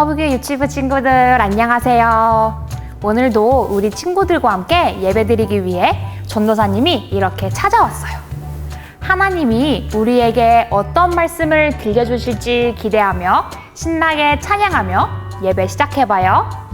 허브교 유치부 친구들 안녕하세요. 오늘도 우리 친구들과 함께 예배드리기 위해 전도사님이 이렇게 찾아왔어요. 하나님이 우리에게 어떤 말씀을 들려주실지 기대하며 신나게 찬양하며 예배 시작해봐요.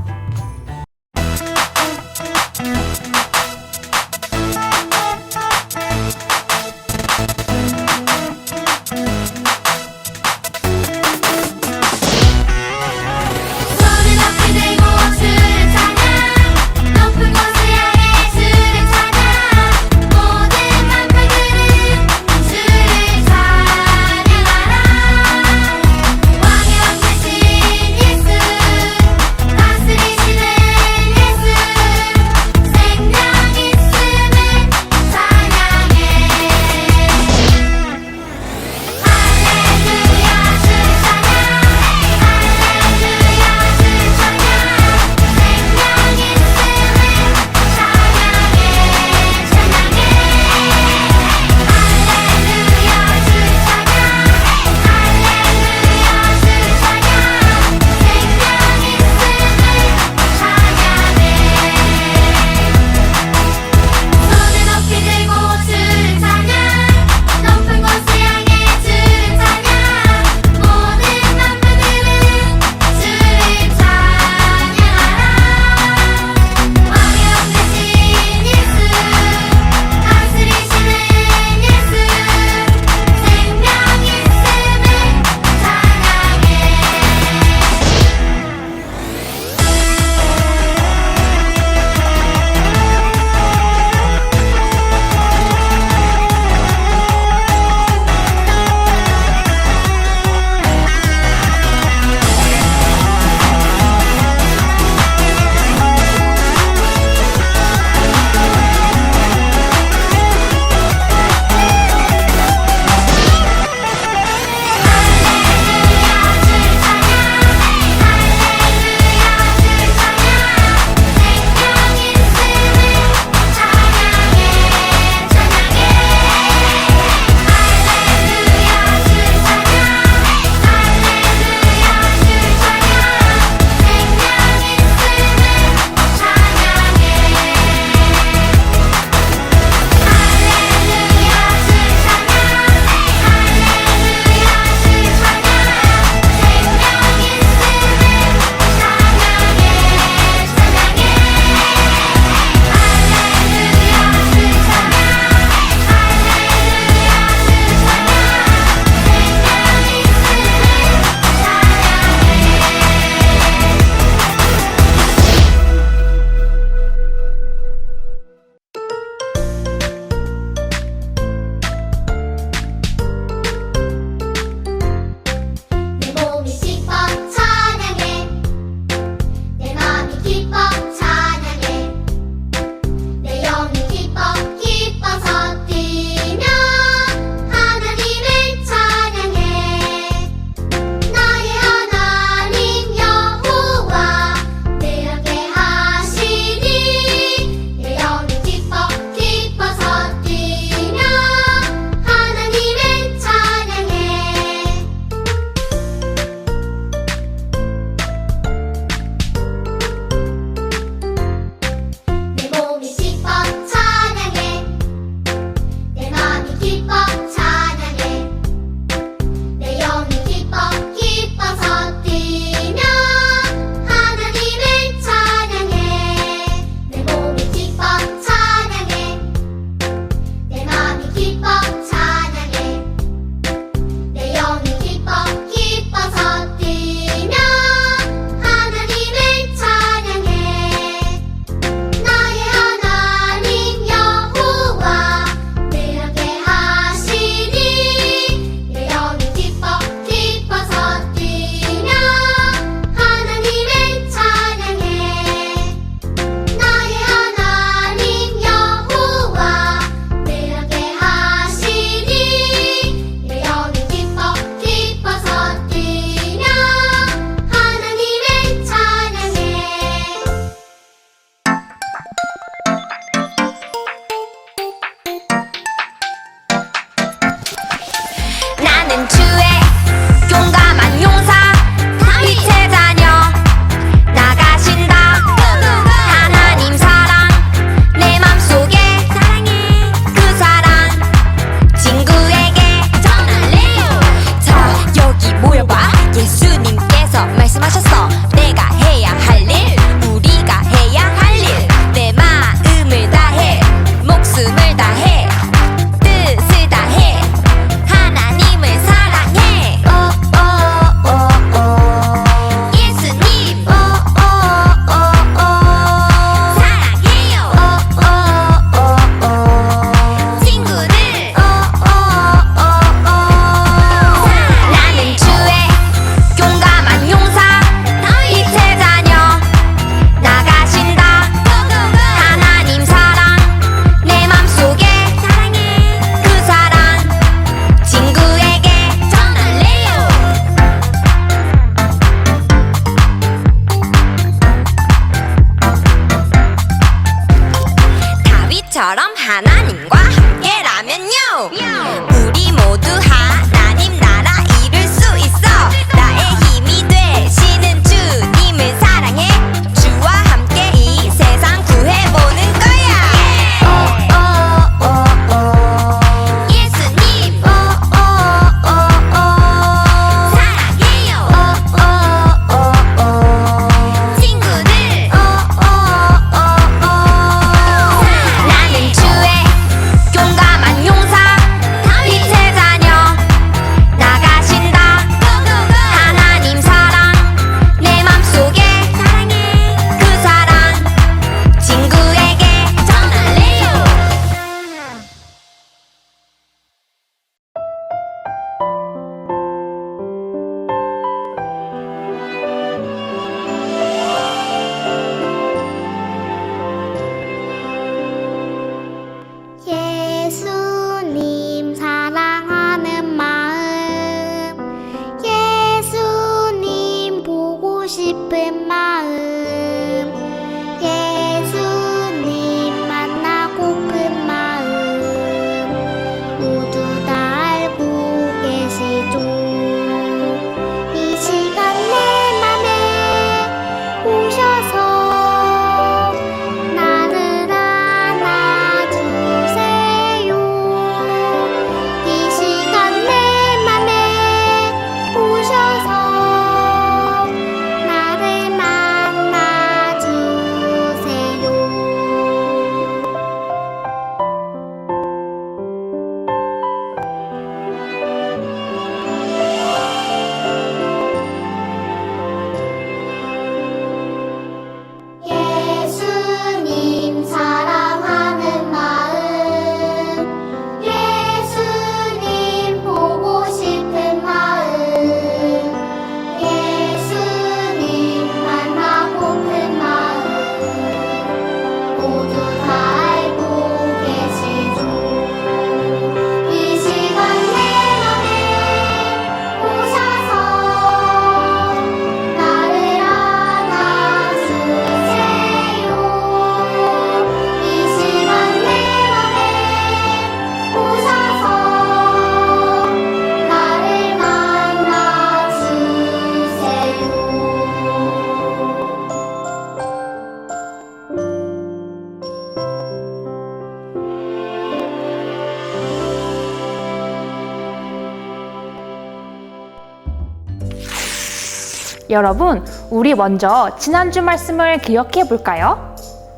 여러분, 우리 먼저 지난주 말씀을 기억해 볼까요?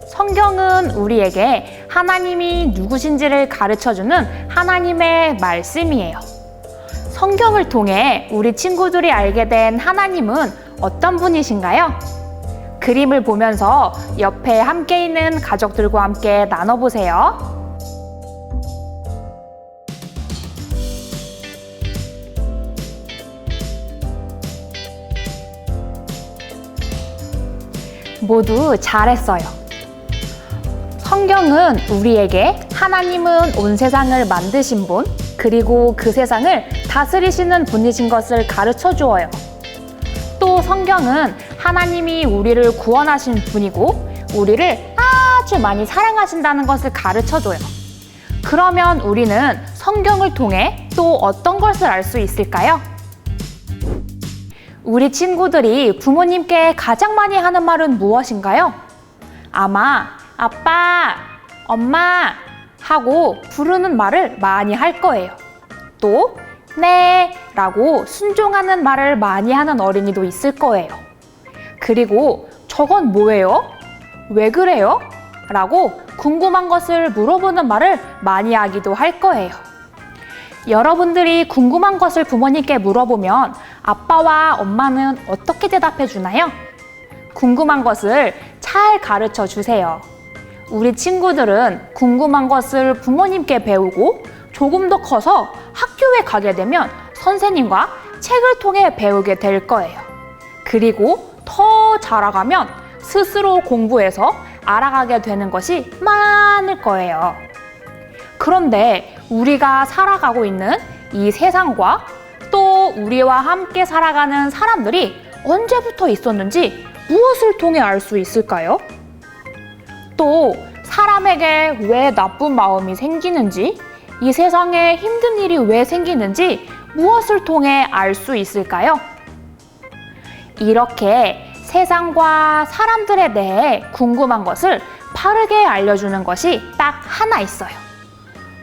성경은 우리에게 하나님이 누구신지를 가르쳐 주는 하나님의 말씀이에요. 성경을 통해 우리 친구들이 알게 된 하나님은 어떤 분이신가요? 그림을 보면서 옆에 함께 있는 가족들과 함께 나눠보세요. 모두 잘했어요. 성경은 우리에게 하나님은 온 세상을 만드신 분, 그리고 그 세상을 다스리시는 분이신 것을 가르쳐 주어요. 또 성경은 하나님이 우리를 구원하신 분이고, 우리를 아주 많이 사랑하신다는 것을 가르쳐 줘요. 그러면 우리는 성경을 통해 또 어떤 것을 알 수 있을까요? 우리 친구들이 부모님께 가장 많이 하는 말은 무엇인가요? 아마 아빠, 엄마 하고 부르는 말을 많이 할 거예요. 또 네 라고 순종하는 말을 많이 하는 어린이도 있을 거예요. 그리고 저건 뭐예요? 왜 그래요? 라고 궁금한 것을 물어보는 말을 많이 하기도 할 거예요. 여러분들이 궁금한 것을 부모님께 물어보면 아빠와 엄마는 어떻게 대답해 주나요? 궁금한 것을 잘 가르쳐 주세요. 우리 친구들은 궁금한 것을 부모님께 배우고 조금 더 커서 학교에 가게 되면 선생님과 책을 통해 배우게 될 거예요. 그리고 더 자라가면 스스로 공부해서 알아가게 되는 것이 많을 거예요. 그런데 우리가 살아가고 있는 이 세상과 또 우리와 함께 살아가는 사람들이 언제부터 있었는지 무엇을 통해 알 수 있을까요? 또 사람에게 왜 나쁜 마음이 생기는지, 이 세상에 힘든 일이 왜 생기는지 무엇을 통해 알 수 있을까요? 이렇게 세상과 사람들에 대해 궁금한 것을 바르게 알려주는 것이 딱 하나 있어요.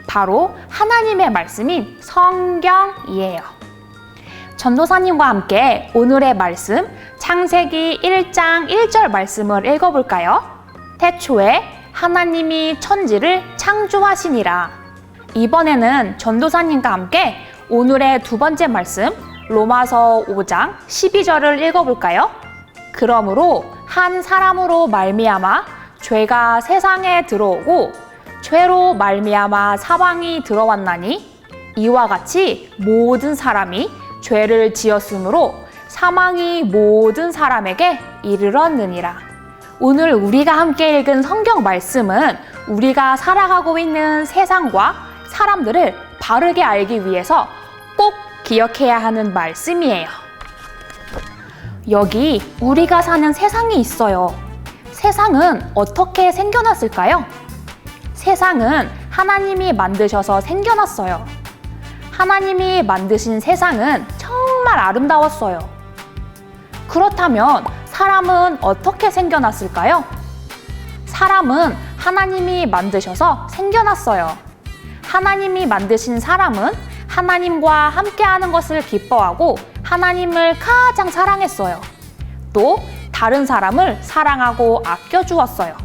바로 하나님의 말씀인 성경이에요. 전도사님과 함께 오늘의 말씀 창세기 1장 1절 말씀을 읽어볼까요? 태초에 하나님이 천지를 창조하시니라. 이번에는 전도사님과 함께 오늘의 두 번째 말씀 로마서 5장 12절을 읽어볼까요? 그러므로 한 사람으로 말미암아 죄가 세상에 들어오고 죄로 말미암아 사망이 들어왔나니 이와 같이 모든 사람이 죄를 지었으므로 사망이 모든 사람에게 이르렀느니라. 오늘 우리가 함께 읽은 성경 말씀은 우리가 살아가고 있는 세상과 사람들을 바르게 알기 위해서 꼭 기억해야 하는 말씀이에요. 여기 우리가 사는 세상이 있어요. 세상은 어떻게 생겨났을까요? 세상은 하나님이 만드셔서 생겨났어요. 하나님이 만드신 세상은 정말 아름다웠어요. 그렇다면 사람은 어떻게 생겨났을까요? 사람은 하나님이 만드셔서 생겨났어요. 하나님이 만드신 사람은 하나님과 함께하는 것을 기뻐하고 하나님을 가장 사랑했어요. 또 다른 사람을 사랑하고 아껴주었어요.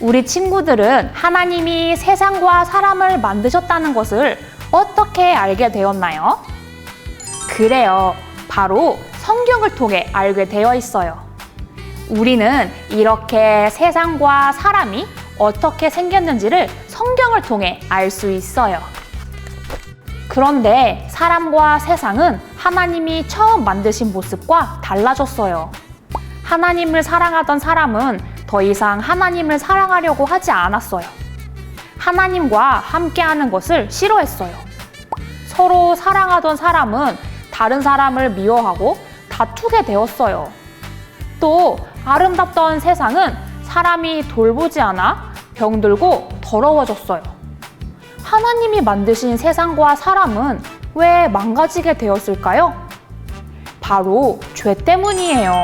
우리 친구들은 하나님이 세상과 사람을 만드셨다는 것을 어떻게 알게 되었나요? 그래요. 바로 성경을 통해 알게 되어 있어요. 우리는 이렇게 세상과 사람이 어떻게 생겼는지를 성경을 통해 알 수 있어요. 그런데 사람과 세상은 하나님이 처음 만드신 모습과 달라졌어요. 하나님을 사랑하던 사람은 더 이상 하나님을 사랑하려고 하지 않았어요. 하나님과 함께하는 것을 싫어했어요. 서로 사랑하던 사람은 다른 사람을 미워하고 다투게 되었어요. 또 아름답던 세상은 사람이 돌보지 않아 병들고 더러워졌어요. 하나님이 만드신 세상과 사람은 왜 망가지게 되었을까요? 바로 죄 때문이에요.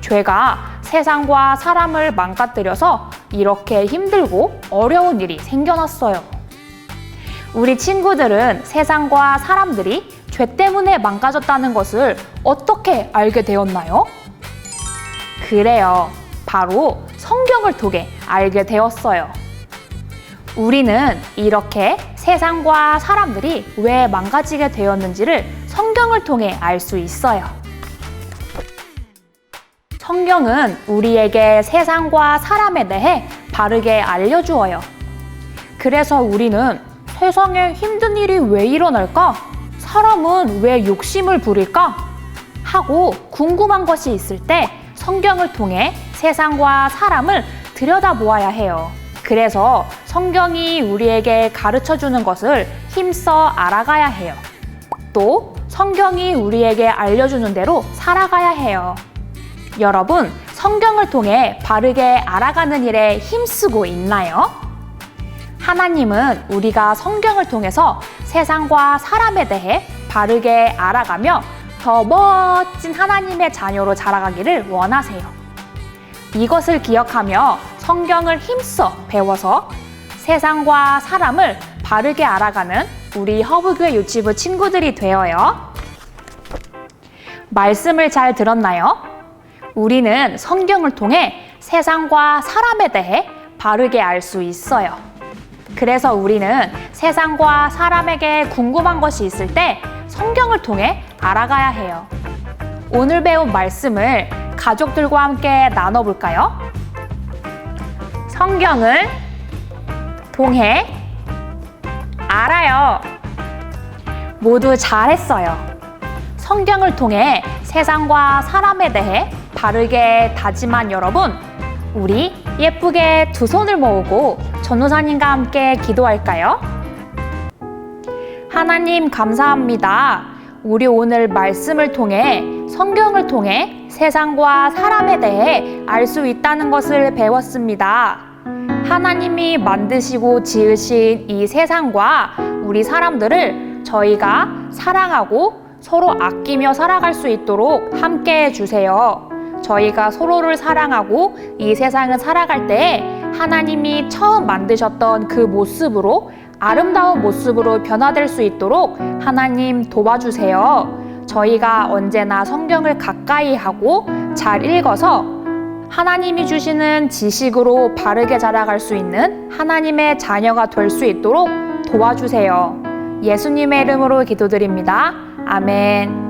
죄가 세상과 사람을 망가뜨려서 이렇게 힘들고 어려운 일이 생겨났어요. 우리 친구들은 세상과 사람들이 죄 때문에 망가졌다는 것을 어떻게 알게 되었나요? 그래요. 바로 성경을 통해 알게 되었어요. 우리는 이렇게 세상과 사람들이 왜 망가지게 되었는지를 성경을 통해 알 수 있어요. 성경은 우리에게 세상과 사람에 대해 바르게 알려주어요. 그래서 우리는 세상에 힘든 일이 왜 일어날까? 사람은 왜 욕심을 부릴까? 하고 궁금한 것이 있을 때 성경을 통해 세상과 사람을 들여다보아야 해요. 그래서 성경이 우리에게 가르쳐 주는 것을 힘써 알아가야 해요. 또 성경이 우리에게 알려주는 대로 살아가야 해요. 여러분, 성경을 통해 바르게 알아가는 일에 힘쓰고 있나요? 하나님은 우리가 성경을 통해서 세상과 사람에 대해 바르게 알아가며 더 멋진 하나님의 자녀로 자라가기를 원하세요. 이것을 기억하며 성경을 힘써 배워서 세상과 사람을 바르게 알아가는 우리 허브교회 유치부 친구들이 되어요. 말씀을 잘 들었나요? 우리는 성경을 통해 세상과 사람에 대해 바르게 알 수 있어요. 그래서 우리는 세상과 사람에게 궁금한 것이 있을 때 성경을 통해 알아가야 해요. 오늘 배운 말씀을 가족들과 함께 나눠볼까요? 성경을 통해 알아요. 모두 잘했어요. 성경을 통해 세상과 사람에 대해 바르게 다짐한 여러분, 우리 예쁘게 두 손을 모으고 전우사님과 함께 기도할까요? 하나님 감사합니다. 우리 오늘 말씀을 통해 성경을 통해 세상과 사람에 대해 알 수 있다는 것을 배웠습니다. 하나님이 만드시고 지으신 이 세상과 우리 사람들을 저희가 사랑하고 서로 아끼며 살아갈 수 있도록 함께 해주세요. 저희가 서로를 사랑하고 이 세상을 살아갈 때 하나님이 처음 만드셨던 그 모습으로 아름다운 모습으로 변화될 수 있도록 하나님 도와주세요. 저희가 언제나 성경을 가까이 하고 잘 읽어서 하나님이 주시는 지식으로 바르게 자라갈 수 있는 하나님의 자녀가 될 수 있도록 도와주세요. 예수님의 이름으로 기도드립니다. 아멘.